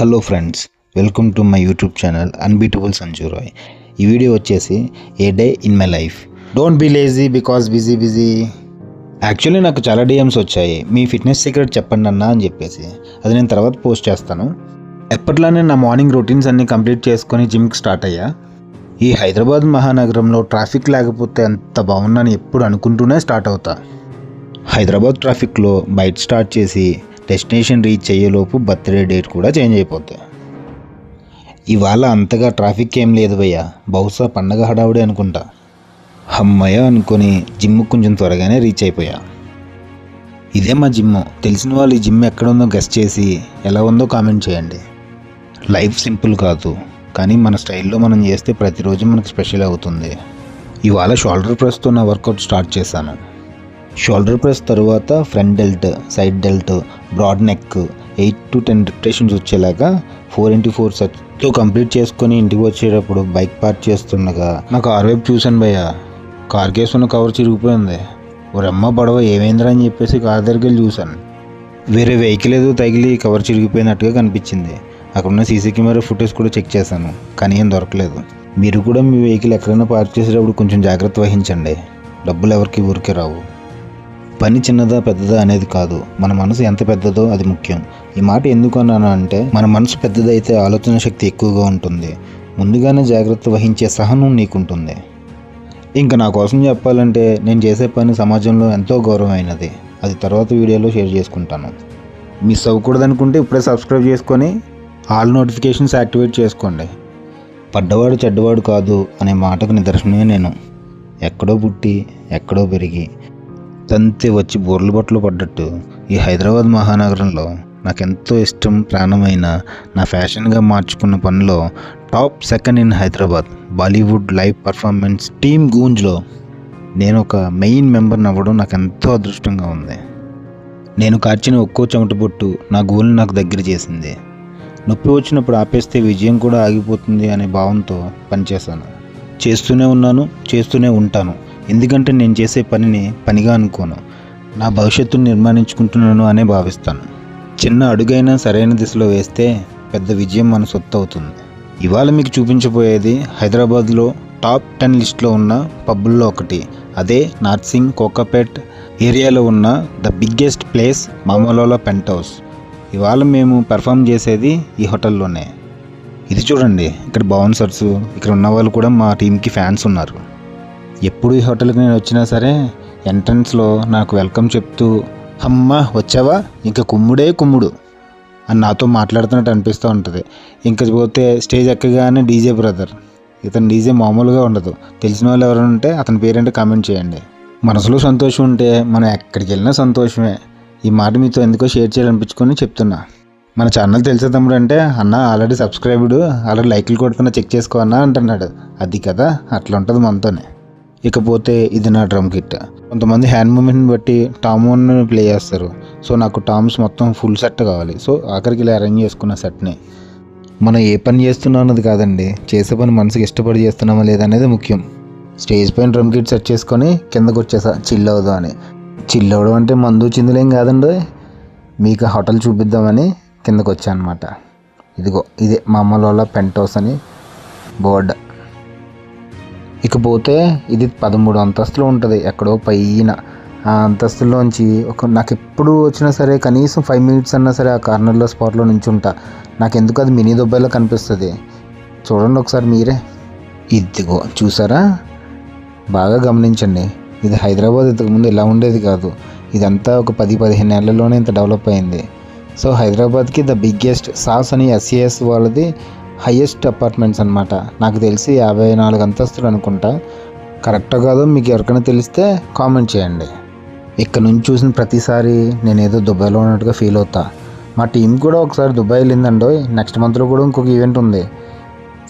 Hello friends welcome to my YouTube channel unbeatable Sanju Roy ఈ video వచ్చేసి a day in my life don't be lazy because busy busy actually నాకు చాలా DMs వచ్చాయి. మీ fitness secret చెప్పండి అన్నా అని చెప్పేసి. అది నేను తర్వాత పోస్ట్ చేస్తాను. ఎప్పట్లానే నా మార్నింగ్ రొటీన్స్ అన్ని కంప్లీట్ చేసుకొని జిమ్కి స్టార్ట్ అయ్యా. ఈ హైదరాబాద్ మహానగరంలో ట్రాఫిక్ లేకపోతే అంత బాగుందని ఎప్పుడు అనుకుంటూనే స్టార్ట్ అవుతా. హైదరాబాద్ ట్రాఫిక్లో బయట స్టార్ట్ చేసి డెస్టినేషన్ రీచ్ అయ్యేలోపు బర్త్డే డేట్ కూడా చేంజ్ అయిపోతాయి. ఇవాళ అంతగా ట్రాఫిక్ ఏం లేదు భయ్యా. బహుశా పండగ హడావుడి అనుకుంటా. అమ్మయ్య అనుకొని జిమ్ కొంచెం త్వరగానే రీచ్ అయిపోయా. ఇదే మా జిమ్. తెలిసిన వాళ్ళు ఈ జిమ్ ఎక్కడ ఉందో గెస్ట్ చేసి ఎలా ఉందో కామెంట్ చేయండి. లైఫ్ సింపుల్ కాదు కానీ మన స్టైల్లో మనం చేస్తే ప్రతిరోజు మనకు స్పెషల్ అవుతుంది. ఇవాళ షోల్డర్ ప్రెస్తో నా వర్కౌట్ స్టార్ట్ చేశాను. షోల్డర్ ప్రెస్ తర్వాత front delt side delt broad neck eight to ten repetitions వచ్చేలాగా ఫోర్ ఇంటూ ఫోర్ సెట్తో కంప్లీట్ చేసుకొని ఇంటికి వచ్చేటప్పుడు బైక్ పార్క్ చేస్తుండగా నాకు ఆరువైపు చూశాను భయ్య. Car కేసున్న cover చిరిగిపోయింది. ఒరమ్మ పడవ ఏమైందిరా? అని చెప్పేసి కార్ దగ్గరికి వెళ్ళి చూశాను. వేరే వెహికల్ ఏదో తగిలి కవర్ చిరిగిపోయినట్టుగా కనిపించింది. అక్కడున్న సీసీ కెమెరా ఫుటేజ్ కూడా చెక్ చేశాను కానీ ఏం దొరకలేదు. మీరు కూడా మీ వెహికల్ ఎక్కడైనా పార్క్ చేసేటప్పుడు కొంచెం జాగ్రత్త వహించండి. డబ్బులు ఎవరికి ఊరికే రావు. పని చిన్నదా పెద్దదా అనేది కాదు. మన మనసు ఎంత పెద్దదో అది ముఖ్యం. ఈ మాట ఎందుకు అన్నాను అంటే మన మనసు పెద్దదైతే ఆలోచన శక్తి ఎక్కువగా ఉంటుంది. ముందుగానే జాగ్రత్త వహించే సహనం నీకుంటుంది. ఇంకా నా కోసం చెప్పాలంటే నేను చేసే పని సమాజంలో ఎంతో గౌరవమైనది. అది తర్వాత వీడియోలో షేర్ చేసుకుంటాను. మిస్ అవ్వకూడదనుకుంటే ఇప్పుడే సబ్స్క్రైబ్ చేసుకొని ఆల్ నోటిఫికేషన్స్ యాక్టివేట్ చేసుకోండి. పడ్డవాడు చెడ్డవాడు కాదు అనే మాటకు నిదర్శనమే నేను. ఎక్కడో పుట్టి ఎక్కడో పెరిగి తంతి వచ్చి బోర్లు బట్టలు పడ్డట్టు ఈ హైదరాబాద్ మహానగరంలో నాకెంతో ఇష్టం ప్రాణమైన నా ఫ్యాషన్గా మార్చుకున్న పనిలో top second in Hyderabad Bollywood live performance team గూంజ్లో. నేను ఒక మెయిన్ మెంబర్ని అవ్వడం నాకు ఎంతో అదృష్టంగా ఉంది. నేను కార్చిన ఒక్కో చెమట బొట్టు నా గోల్ని నాకు దగ్గర చేసింది. నొప్పి వచ్చినప్పుడు ఆపేస్తే విజయం కూడా ఆగిపోతుంది అనే భావంతో పనిచేశాను. చేస్తూనే ఉన్నాను చేస్తూనే ఉంటాను. ఎందుకంటే నేను చేసే పనిని పనిగా అనుకోను. నా భవిష్యత్తును నిర్మాణించుకుంటున్నాను అనే భావిస్తాను. చిన్న అడుగైనా సరైన దిశలో వేస్తే పెద్ద విజయం మన సొత్తు అవుతుంది. ఇవాళ మీకు చూపించబోయేది హైదరాబాద్లో టాప్ టెన్ లిస్ట్లో ఉన్న పబ్బుల్లో ఒకటి. అదే నార్సింగ్ కోకాపేట్ ఏరియాలో ఉన్న ద బిగ్గెస్ట్ ప్లేస్ మామలోలా పెంట్ హౌస్ ఇవాళ మేము పెర్ఫామ్ చేసేది ఈ హోటల్లోనే. ఇది చూడండి ఇక్కడ బౌన్సర్స్ ఇక్కడ ఉన్న వాళ్ళు కూడా మా టీంకి ఫ్యాన్స్ ఉన్నారు. ఎప్పుడు ఈ హోటల్కి నేను వచ్చినా సరే ఎంట్రన్స్లో నాకు వెల్కమ్ చెప్తూ అమ్మ వచ్చావా? ఇంకా కుమ్ముడే కుమ్ముడు. అని నాతో మాట్లాడుతున్నట్టు అనిపిస్తూ ఉంటుంది. ఇంకా పోతే స్టేజ్ ఎక్కగానే డీజే బ్రదర్. ఇతను డీజే మామూలుగా ఉండదు. తెలిసిన వాళ్ళు ఎవరైనా ఉంటే అతని పేరేంటో కామెంట్ చేయండి. మనసులో సంతోషం ఉంటే మనం ఎక్కడికి వెళ్ళినా సంతోషమే. ఈ మాట మీతో ఎందుకో షేర్ చేయాలనిపించుకొని చెప్తున్నా. మన ఛానల్ తెలిసే తమ్ముడు అంటే అన్న ఆల్రెడీ సబ్స్క్రైబ్డ్. ఆల్రెడీ లైక్లు కొడుతున్నా చెక్ చేసుకో అన్న అంటున్నాడు. అది కదా అట్లా ఉంటుంది మనతోనే. ఇకపోతే ఇది నా డ్రమ్ కిట్. కొంతమంది హ్యాండ్ మూమెంట్ని బట్టి టామ్ వన్ ప్లే చేస్తారు. సో నాకు టామ్స్ మొత్తం ఫుల్ సెట్ కావాలి. సో ఆఖరికి ఇలా అరేంజ్ చేసుకున్న సెట్ని. మనం ఏ పని చేస్తున్నాం అన్నది కాదండి. చేసే పని మనసుకి ఇష్టపడి చేస్తున్నామా లేదా అనేది ముఖ్యం. స్టేజ్ పైన డ్రమ్ కిట్ సెట్ చేసుకొని కిందకు వచ్చేసా చిల్ అవుదాం అని. చిల్ అవడం అంటే మందు చిందులేం కాదండి మీకు హోటల్ చూపిద్దామని కిందకు వచ్చా అనమాట ఇదిగో ఇదే మా అమ్మలోళ్ళ పెంట్ హౌస్ అని బోర్డు. ఇకపోతే ఇది పదమూడు అంతస్తులు ఉంటుంది ఎక్కడో పైన. ఆ అంతస్తుల్లోంచి ఒక నాకు ఎప్పుడు వచ్చినా సరే కనీసం ఫైవ్ మినిట్స్ అన్నా సరే ఆ కార్నర్లో స్పాట్లో నుంచి ఉంటా నాకు ఎందుకు అది మినీ దుబ్బైలో కనిపిస్తుంది? చూడండి ఒకసారి మీరే. ఇదిగో చూసారా? బాగా గమనించండి. ఇది హైదరాబాద్ ఇంతకుముందు ఇలా ఉండేది కాదు. ఇదంతా ఒక పది పదిహేను ఏళ్ళలోనే ఇంత డెవలప్ అయింది. సో హైదరాబాద్కి ద బిగ్గెస్ట్ సాస్ అని ఎస్ఏఎస్ వాళ్ళది హయ్యెస్ట్ అపార్ట్మెంట్స్ అనమాట నాకు తెలిసి యాభై నాలుగు అంతస్తులు అనుకుంటా. కరెక్టో కాదో మీకు ఎవరికైనా తెలిస్తే కామెంట్ చేయండి. ఇక్కడ నుంచి చూసిన ప్రతిసారి నేను ఏదో దుబాయ్లో ఉన్నట్టుగా ఫీల్ అవుతా. మా టీం కూడా ఒకసారి దుబాయ్ వెళ్ళిందండో నెక్స్ట్ మంత్లో కూడా ఇంకొక ఈవెంట్ ఉంది.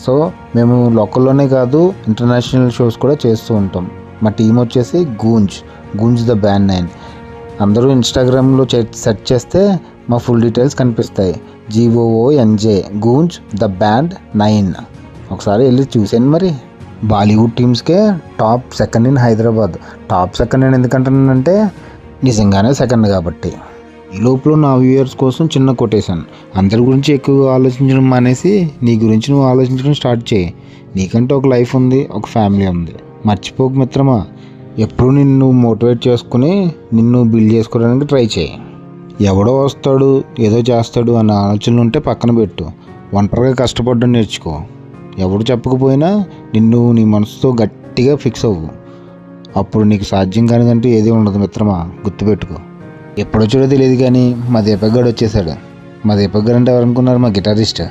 సో మేము లోకల్లోనే కాదు ఇంటర్నేషనల్ షోస్ కూడా చేస్తూ ఉంటాం. మా టీం వచ్చేసి Goonj Goonj the band nine అందరూ ఇన్స్టాగ్రామ్లో సెర్చ్ చేస్తే మా ఫుల్ డీటెయిల్స్ కనిపిస్తాయి. GOONJ Goonj the band nine ఒకసారి వెళ్ళి చూసాను మరి. Bollywood టీమ్స్కే top second in Hyderabad. Top second in ఎందుకంటానంటే నిజంగానే సెకండ్ కాబట్టి. ఈ లోపల నా వ్యూయర్స్ కోసం చిన్న కొటేషన్. అందరి గురించి ఎక్కువగా ఆలోచించడం మానేసి నీ గురించి నువ్వు ఆలోచించడం స్టార్ట్ చేయి. నీకంటే ఒక లైఫ్ ఉంది ఒక ఫ్యామిలీ ఉంది. మర్చిపోకు మిత్రమా. ఎప్పుడు నిన్ను మోటివేట్ చేసుకుని నిన్ను బిల్డ్ చేసుకోవడానికి ట్రై చేయి. ఎవడో వస్తాడు ఏదో చేస్తాడు అన్న ఆలోచనలు ఉంటే పక్కన పెట్టు. ఒంటరిగా కష్టపడ్డ నేర్చుకో. ఎవడు చెప్పకపోయినా నిన్ను నీ మనసుతో గట్టిగా ఫిక్స్ అవ్వు. అప్పుడు నీకు సాధ్యం కానిదంటూ ఏది ఉండదు మిత్రమా గుర్తుపెట్టుకో. ఎప్పుడొచ్చాడో తెలియదు కానీ మా దీపగ్గాడు వచ్చేసాడు మా దీపగ్గాడు అంటే ఎవరనుకున్నారు? మా గిటారిస్ట్.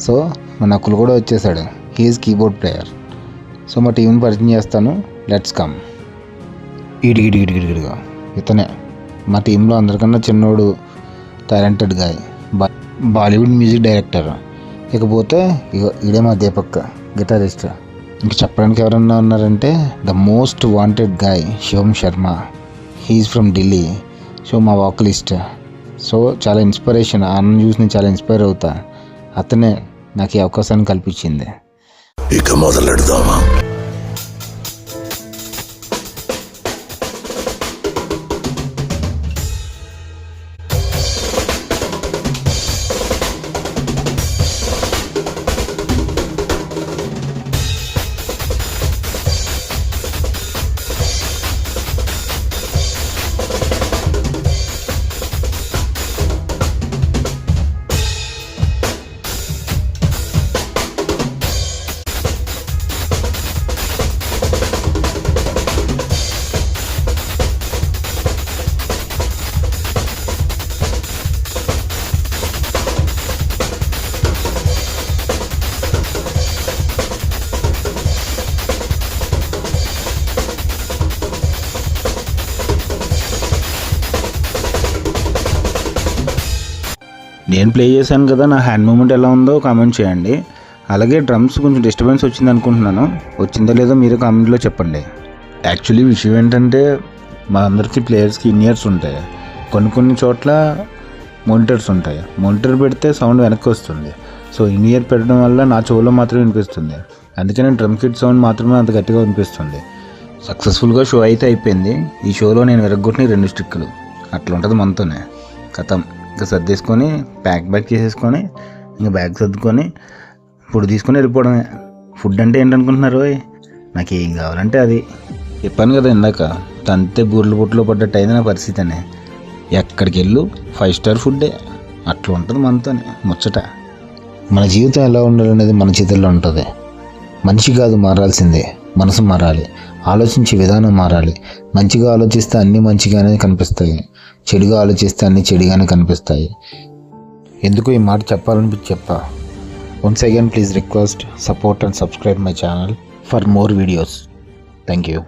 సో మా నక్కులు కూడా వచ్చేసాడు హీఈస్ కీబోర్డ్ ప్లేయర్ సో మా టీంని పరిచయం చేస్తాను. లెట్స్ కమ్ ఇడి ఇతనే. మా టీంలో అందరికన్నా చిన్నోడు టాలెంటెడ్ గాయ్ బా బాలీవుడ్ మ్యూజిక్ డైరెక్టర్ ఇకపోతే ఇగో ఇదే మా దీపక్ గిటారిస్ట్ ఇంక చెప్పడానికి ఎవరన్నా ఉన్నారంటే the most wanted guy Shivam Sharma he is from Delhi so మా వాకలిస్ట్ సో చాలా ఇన్స్పిరేషన్ ఆనంద్ చూసి నేను చాలా ఇన్స్పైర్ అవుతా. అతనే నాకు ఈ అవకాశాన్ని కల్పించింది. ఇక మొదలెడదామా? నేను ప్లే చేశాను కదా నా హ్యాండ్ మూమెంట్ ఎలా ఉందో కామెంట్ చేయండి. అలాగే డ్రమ్స్ కొంచెం డిస్టర్బెన్స్ వచ్చింది అనుకుంటున్నాను. వచ్చిందో లేదో మీరు కామెంట్లో చెప్పండి. యాక్చువల్లీ విషయం ఏంటంటే మా అందరికీ ప్లేయర్స్కి ఇన్ ఇయర్స్ ఉంటాయి. కొన్ని కొన్ని చోట్ల మోనిటర్స్ ఉంటాయి. మోనిటర్ పెడితే సౌండ్ వెనక్కి వస్తుంది. సో ఇన్ ఇయర్ పెట్టడం వల్ల నా చెవులో మాత్రమే వినిపిస్తుంది. అందుకని డ్రమ్ కిట్ సౌండ్ మాత్రమే అంత గట్టిగా వినిపిస్తుంది. సక్సెస్ఫుల్గా షో అయితే అయిపోయింది. ఈ షోలో నేను విరగొట్టిన రెండు స్టిక్కులు అట్లా ఉంటుంది మనతోనే. కథం. ఇంకా సర్దేసుకొని ప్యాక్ బ్యాక్ చేసేసుకొని ఇంకా బ్యాగ్ సర్దుకొని ఫుడ్ తీసుకొని వెళ్ళిపోవడమే. ఫుడ్ అంటే ఏంటనుకుంటున్నారు ఓయ్? నాకు ఏం కావాలంటే అది. చెప్పాను కదా ఇందాక తంతే బూర్లు బుట్లో పడ్డట్టు అయింది నా పరిస్థితి అని ఎక్కడికి వెళ్ళు ఫైవ్ స్టార్ ఫుడ్డే అట్లా ఉంటుంది మనతోనే ముచ్చట. మన జీవితం ఎలా ఉండాలనేది మన చేతుల్లో ఉంటుంది. మనిషి కాదు మారాల్సిందే మనసు మారాలి. ఆలోచించే విధానం మారాలి. మంచిగా ఆలోచిస్తే అన్నీ మంచిగానే కనిపిస్తాయి. చెడుగా ఆలోచిస్తే అన్నీ చెడుగానే కనిపిస్తాయి. ఎందుకు ఈ మాట చెప్పాలనిపించి చెప్పా? Once again please request support and subscribe my channel for more videos thank you